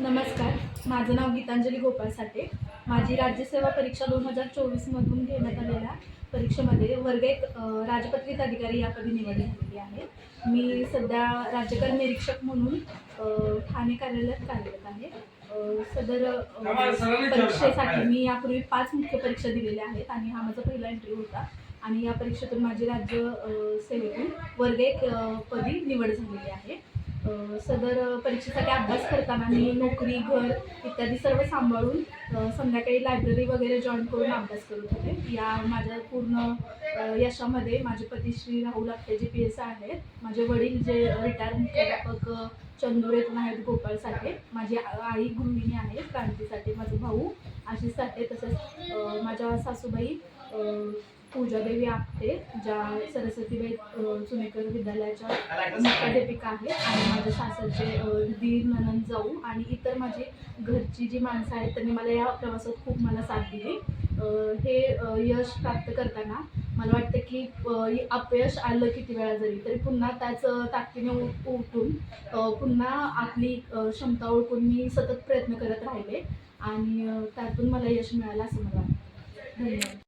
नमस्कार. माझं नाव गीतांजली गोपाळ साठे. माझी राज्यसेवा परीक्षा दोन हजार चोवीसमधून घेण्यात आलेल्या परीक्षेमध्ये वर्ग एक राजपत्रित अधिकारी या पदी निवड झालेली आहे. मी सध्या राज्यकर निरीक्षक म्हणून ठाणे कार्यालयात कार्यरत आहे. सदर परीक्षेसाठी मी यापूर्वी पाच मुख्य परीक्षा दिलेल्या आहेत आणि हा माझा पहिला इंटरव्ह्यू होता. आणि या परीक्षेतून माझी राज्य सेवेतून वर्ग एक पदी निवड झालेली आहे. सदर परीक्षेसाठी अभ्यास करताना मी नोकरी घर इत्यादी सर्व सांभाळून संध्याकाळी लायब्ररी वगैरे जॉईन करून अभ्यास करत होते. या माझ्या पूर्ण यशामध्ये माझे पती Shri Rahul Apte J P S आहेत माझे वडील जे रिटायर मुख्याध्यापक चंदोरेतून आहेत गोपाळ साठे माझी आई गृहिणी आहे क्रांतीसाठी माझा भाऊ आशिष साठे तसेच माझ्या सासूबाई पूजादेवी आपटे ज्या सरस्वतीबाई चुनेकर विद्यालयाच्या मुख्याध्यापिका आहेत आणि माझ्या सासरचे दीर ननंद जाऊ आणि इतर माझी घरची जी माणसं आहेत त्यांनी मला या प्रवासात खूप मला साथ दिली. हे यश प्राप्त करताना मला वाटतं की अपयश आलं किती वेळा जरी तरी पुन्हा त्याच ताकदीने उठून पुन्हा आपली क्षमता ओळखून मी सतत प्रयत्न करत राहिले आणि त्यातून मला यश मिळालं असं मला वाटतं. धन्यवाद.